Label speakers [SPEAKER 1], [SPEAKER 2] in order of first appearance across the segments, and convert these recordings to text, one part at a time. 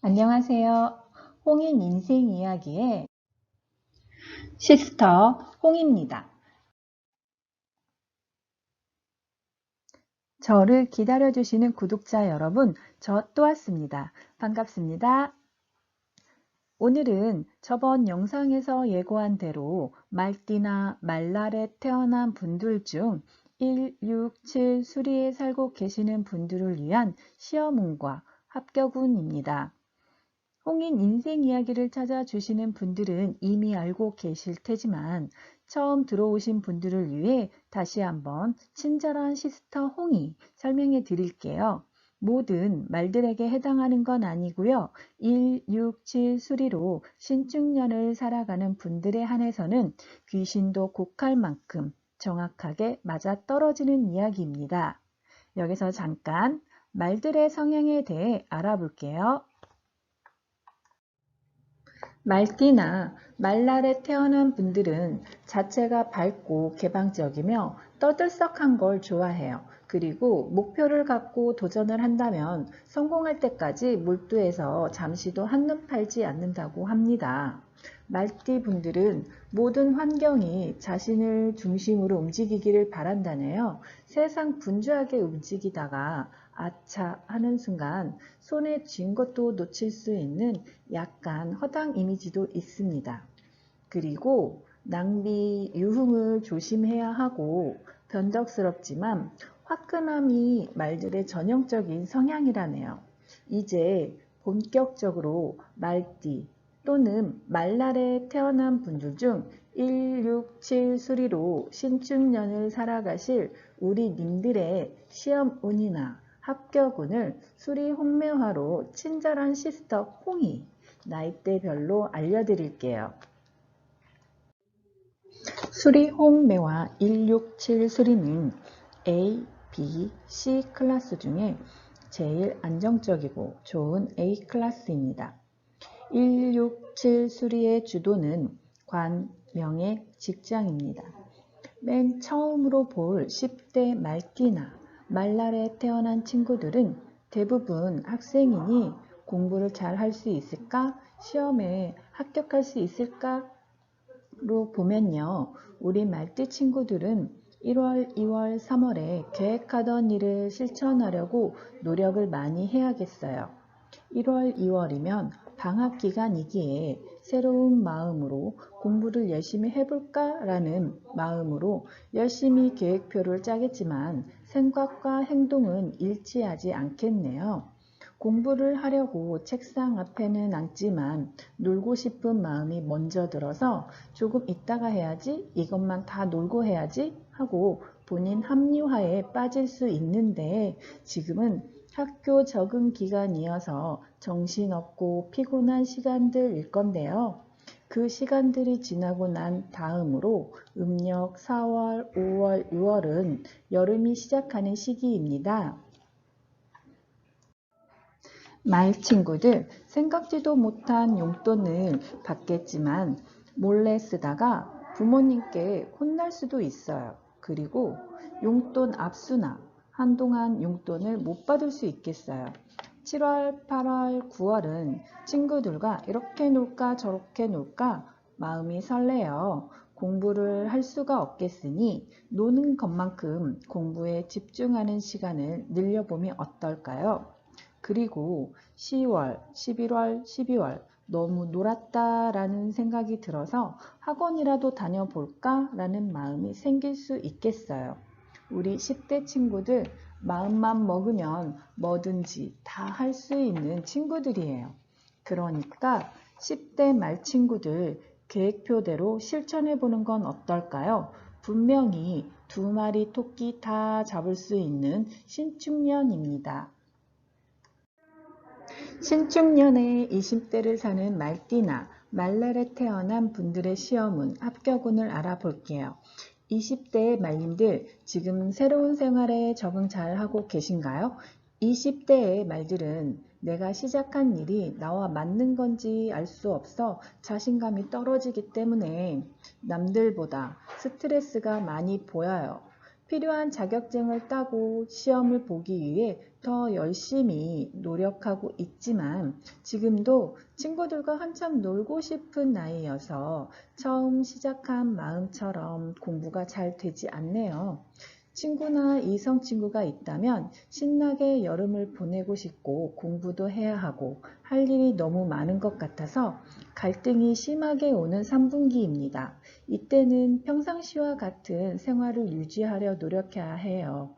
[SPEAKER 1] 안녕하세요. 홍인 인생 이야기의 시스터 홍입니다. 저를 기다려주시는 구독자 여러분, 저 또 왔습니다. 반갑습니다. 오늘은 저번 영상에서 예고한 대로 말띠나 말날에 태어난 분들 중 1, 6, 7 수리에 살고 계시는 분들을 위한 시험운과 합격운입니다. 홍인 인생 이야기를 찾아 주시는 분들은 이미 알고 계실 테지만 처음 들어오신 분들을 위해 다시 한번 친절한 시스터 홍이 설명해 드릴게요. 모든 말들에게 해당하는 건 아니고요. 1, 6, 7 수리로 신축년을 살아가는 분들에 한해서는 귀신도 곡할 만큼 정확하게 맞아떨어지는 이야기입니다. 여기서 잠깐 말들의 성향에 대해 알아볼게요. 말띠나 말날에 태어난 분들은 자체가 밝고 개방적이며 떠들썩한 걸 좋아해요. 그리고 목표를 갖고 도전을 한다면 성공할 때까지 몰두해서 잠시도 한눈 팔지 않는다고 합니다. 말띠 분들은 모든 환경이 자신을 중심으로 움직이기를 바란다네요. 세상 분주하게 움직이다가 아차 하는 순간 손에 쥔 것도 놓칠 수 있는 약간 허당 이미지도 있습니다. 그리고 낭비, 유흥을 조심해야 하고 변덕스럽지만 화끈함이 말들의 전형적인 성향이라네요. 이제 본격적으로 말띠 또는 말날에 태어난 분들 중 1, 6, 7 수리로 신축년을 살아가실 우리 님들의 시험 운이나 합격운을 수리 홍매화로 친절한 시스터 홍이 나이대별로 알려드릴게요. 수리 홍매화 167 수리는 A, B, C 클래스 중에 제일 안정적이고 좋은 A 클래스입니다. 167 수리의 주도는 관, 명예, 직장입니다. 맨 처음으로 볼 10대 말기나 말날에 태어난 친구들은 대부분 학생이니 공부를 잘 할 수 있을까? 시험에 합격할 수 있을까? 로 보면요. 우리 말띠 친구들은 1월, 2월, 3월에 계획하던 일을 실천하려고 노력을 많이 해야겠어요. 1월, 2월이면 방학 기간이기에 새로운 마음으로 공부를 열심히 해볼까 라는 마음으로 열심히 계획표를 짜겠지만 생각과 행동은 일치하지 않겠네요. 공부를 하려고 책상 앞에는 앉지만 놀고 싶은 마음이 먼저 들어서 조금 있다가 해야지 이것만 다 놀고 해야지 하고 본인 합리화에 빠질 수 있는데 지금은 학교 적응 기간이어서 정신없고 피곤한 시간들일 건데요. 그 시간들이 지나고 난 다음으로 음력 4월, 5월, 6월은 여름이 시작하는 시기입니다. 말 친구들 생각지도 못한 용돈을 받겠지만 몰래 쓰다가 부모님께 혼날 수도 있어요. 그리고 용돈 압수나 한동안 용돈을 못 받을 수 있겠어요. 7월, 8월, 9월은 친구들과 이렇게 놀까 저렇게 놀까 마음이 설레요. 공부를 할 수가 없겠으니 노는 것만큼 공부에 집중하는 시간을 늘려보면 어떨까요? 그리고 10월, 11월, 12월 너무 놀았다라는 생각이 들어서 학원이라도 다녀볼까? 라는 마음이 생길 수 있겠어요. 우리 10대 친구들 마음만 먹으면 뭐든지 다 할 수 있는 친구들이에요. 그러니까 10대 말 친구들 계획표대로 실천해 보는 건 어떨까요? 분명히 두 마리 토끼 다 잡을 수 있는 신축년입니다. 신축년에 20대를 사는 말띠나 말날에 태어난 분들의 시험은 합격운을 알아볼게요. 20대의 말님들 지금 새로운 생활에 적응 잘 하고 계신가요? 20대의 말들은 내가 시작한 일이 나와 맞는 건지 알 수 없어 자신감이 떨어지기 때문에 남들보다 스트레스가 많이 보여요. 필요한 자격증을 따고 시험을 보기 위해 더 열심히 노력하고 있지만 지금도 친구들과 한참 놀고 싶은 나이여서 처음 시작한 마음처럼 공부가 잘 되지 않네요. 친구나 이성 친구가 있다면 신나게 여름을 보내고 싶고 공부도 해야 하고 할 일이 너무 많은 것 같아서 갈등이 심하게 오는 3분기입니다. 이때는 평상시와 같은 생활을 유지하려 노력해야 해요.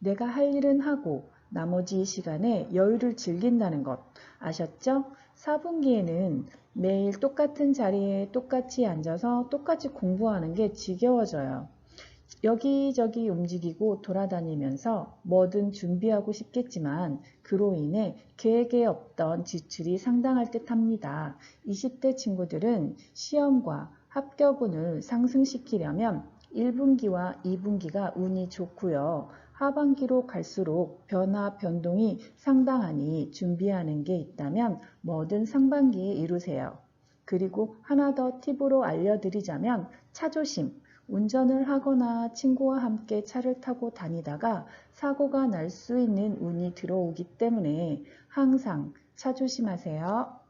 [SPEAKER 1] 내가 할 일은 하고 나머지 시간에 여유를 즐긴다는 것 아셨죠? 4분기에는 매일 똑같은 자리에 똑같이 앉아서 똑같이 공부하는 게 지겨워져요. 여기저기 움직이고 돌아다니면서 뭐든 준비하고 싶겠지만 그로 인해 계획에 없던 지출이 상당할 듯 합니다. 20대 친구들은 시험과 합격운을 상승시키려면 1분기와 2분기가 운이 좋고요. 하반기로 갈수록 변화, 변동이 상당하니 준비하는 게 있다면 뭐든 상반기에 이루세요. 그리고 하나 더 팁으로 알려드리자면 차조심. 운전을 하거나 친구와 함께 차를 타고 다니다가 사고가 날 수 있는 운이 들어오기 때문에 항상 차 조심하세요.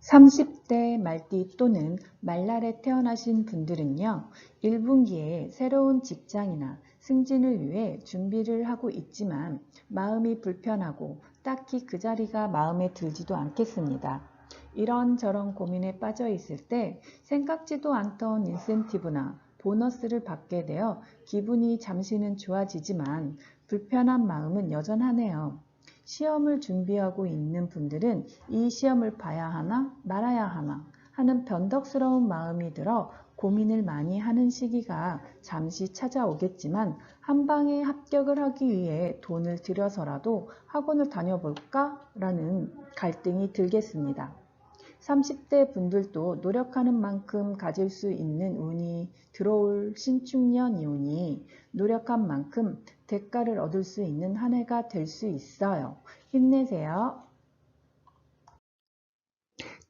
[SPEAKER 1] 30대 말띠 또는 말날에 태어나신 분들은요. 1분기에 새로운 직장이나 승진을 위해 준비를 하고 있지만 마음이 불편하고 딱히 그 자리가 마음에 들지도 않겠습니다. 이런저런 고민에 빠져 있을 때 생각지도 않던 인센티브나 보너스를 받게 되어 기분이 잠시는 좋아지지만 불편한 마음은 여전하네요. 시험을 준비하고 있는 분들은 이 시험을 봐야 하나 말아야 하나 하는 변덕스러운 마음이 들어 고민을 많이 하는 시기가 잠시 찾아오겠지만 한 방에 합격을 하기 위해 돈을 들여서라도 학원을 다녀볼까? 라는 갈등이 들겠습니다. 30대 분들도 노력하는 만큼 가질 수 있는 운이 들어올 신축년이오니 노력한 만큼 대가를 얻을 수 있는 한 해가 될 수 있어요. 힘내세요.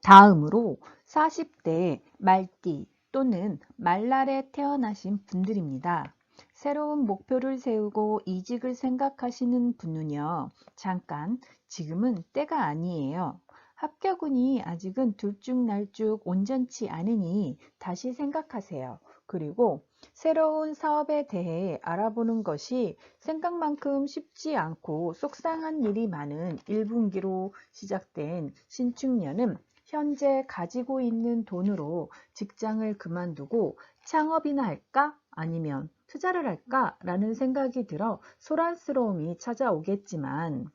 [SPEAKER 1] 다음으로 40대 말띠 또는 말날에 태어나신 분들입니다. 새로운 목표를 세우고 이직을 생각하시는 분은요. 잠깐 지금은 때가 아니에요. 합격운이 아직은 둘쭉날쭉 온전치 않으니 다시 생각하세요. 그리고 새로운 사업에 대해 알아보는 것이 생각만큼 쉽지 않고 속상한 일이 많은 1분기로 시작된 신축년은 현재 가지고 있는 돈으로 직장을 그만두고 창업이나 할까? 아니면 투자를 할까? 라는 생각이 들어 소란스러움이 찾아오겠지만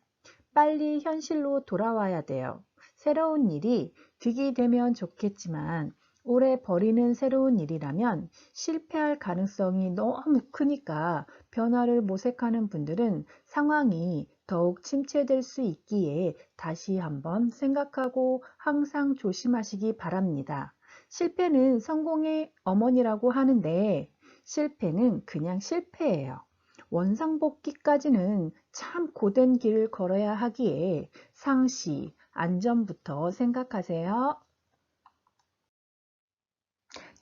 [SPEAKER 1] 빨리 현실로 돌아와야 돼요. 새로운 일이 득이 되면 좋겠지만 오래 버리는 새로운 일이라면 실패할 가능성이 너무 크니까 변화를 모색하는 분들은 상황이 더욱 침체될 수 있기에 다시 한번 생각하고 항상 조심하시기 바랍니다. 실패는 성공의 어머니라고 하는데 실패는 그냥 실패예요. 원상복귀까지는 참 고된 길을 걸어야 하기에 상시, 안전부터 생각하세요.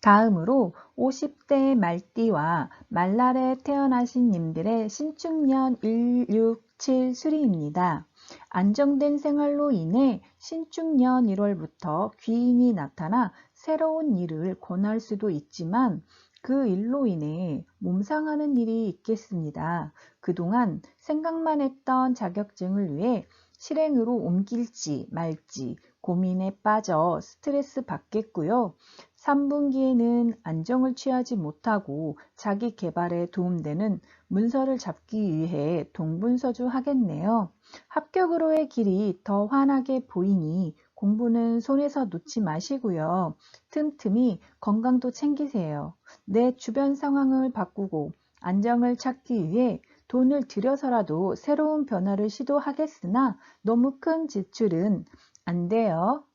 [SPEAKER 1] 다음으로 50대 말띠와 말날에 태어나신 님들의 신축년 167 수리입니다. 안정된 생활로 인해 신축년 1월부터 귀인이 나타나 새로운 일을 권할 수도 있지만 그 일로 인해 몸상하는 일이 있겠습니다. 그동안 생각만 했던 자격증을 위해 실행으로 옮길지 말지 고민에 빠져 스트레스 받겠고요. 3분기에는 안정을 취하지 못하고 자기 개발에 도움되는 문서를 잡기 위해 동분서주 하겠네요. 합격으로의 길이 더 환하게 보이니 공부는 손에서 놓지 마시고요. 틈틈이 건강도 챙기세요. 내 주변 상황을 바꾸고 안정을 찾기 위해 돈을 들여서라도 새로운 변화를 시도하겠으나 너무 큰 지출은 안 돼요.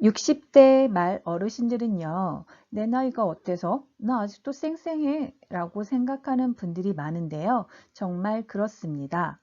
[SPEAKER 1] 60대 말 어르신들은요, 내 나이가 어때서? 나 아직도 쌩쌩해 라고 생각하는 분들이 많은데요. 정말 그렇습니다.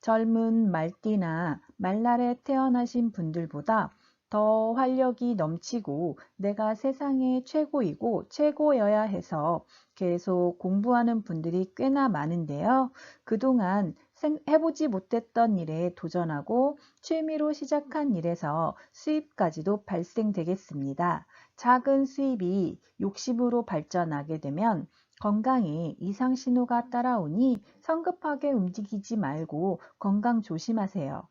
[SPEAKER 1] 젊은 말띠나 말날에 태어나신 분들보다 더 활력이 넘치고 내가 세상의 최고이고 최고여야 해서 계속 공부하는 분들이 꽤나 많은데요. 그동안 생- 해보지 못했던 일에 도전하고 취미로 시작한 일에서 수입까지도 발생되겠습니다. 작은 수입이 욕심으로 발전하게 되면 건강에 이상 신호가 따라오니 성급하게 움직이지 말고 건강 조심하세요.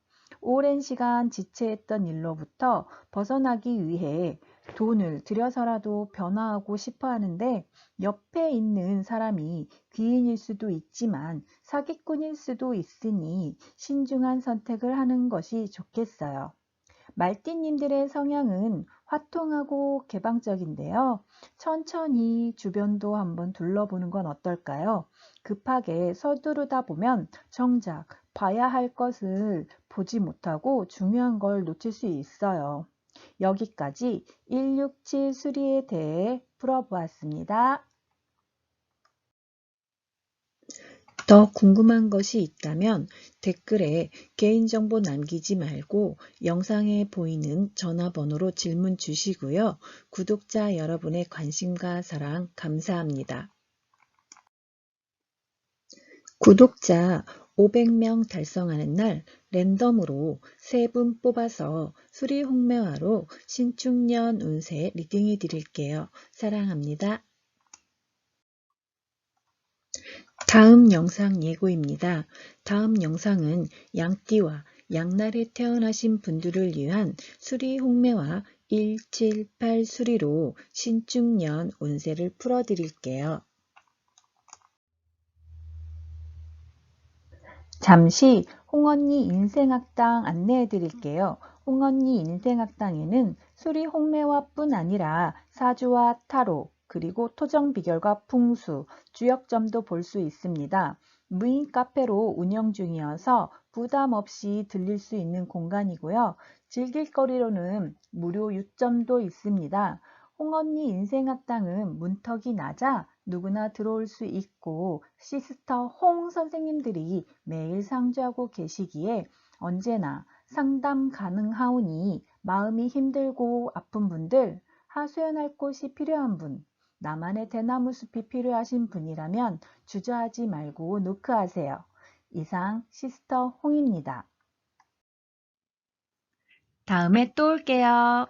[SPEAKER 1] 오랜 시간 지체했던 일로부터 벗어나기 위해 돈을 들여서라도 변화하고 싶어 하는데 옆에 있는 사람이 귀인일 수도 있지만 사기꾼일 수도 있으니 신중한 선택을 하는 것이 좋겠어요. 말띠님들의 성향은 화통하고 개방적인데요. 천천히 주변도 한번 둘러보는 건 어떨까요? 급하게 서두르다 보면 정작 봐야 할 것을 보지 못하고 중요한 걸 놓칠 수 있어요. 여기까지 167 수리에 대해 풀어보았습니다. 더 궁금한 것이 있다면 댓글에 개인정보 남기지 말고 영상에 보이는 전화번호로 질문 주시고요. 구독자 여러분의 관심과 사랑 감사합니다. 구독자 500명 달성하는 날 랜덤으로 3분 뽑아서 수리 홍매화로 신축년 운세 리딩해 드릴게요. 사랑합니다. 다음 영상 예고입니다. 다음 영상은 양띠와 양날에 태어나신 분들을 위한 수리 홍매와 178 수리로 신축년 운세를 풀어드릴게요. 잠시 홍언니 인생학당 안내해 드릴게요. 홍언니 인생학당에는 수리 홍매화뿐 아니라 사주와 타로, 그리고 토정 비결과 풍수, 주역점도 볼 수 있습니다. 무인 카페로 운영 중이어서 부담 없이 들릴 수 있는 공간이고요. 즐길 거리로는 무료 유점도 있습니다. 홍언니 인생학당은 문턱이 낮아 누구나 들어올 수 있고 시스터 홍 선생님들이 매일 상주하고 계시기에 언제나 상담 가능하오니 마음이 힘들고 아픈 분들, 하소연할 곳이 필요한 분, 나만의 대나무 숲이 필요하신 분이라면 주저하지 말고 노크하세요. 이상 시스터 홍입니다. 다음에 또 올게요.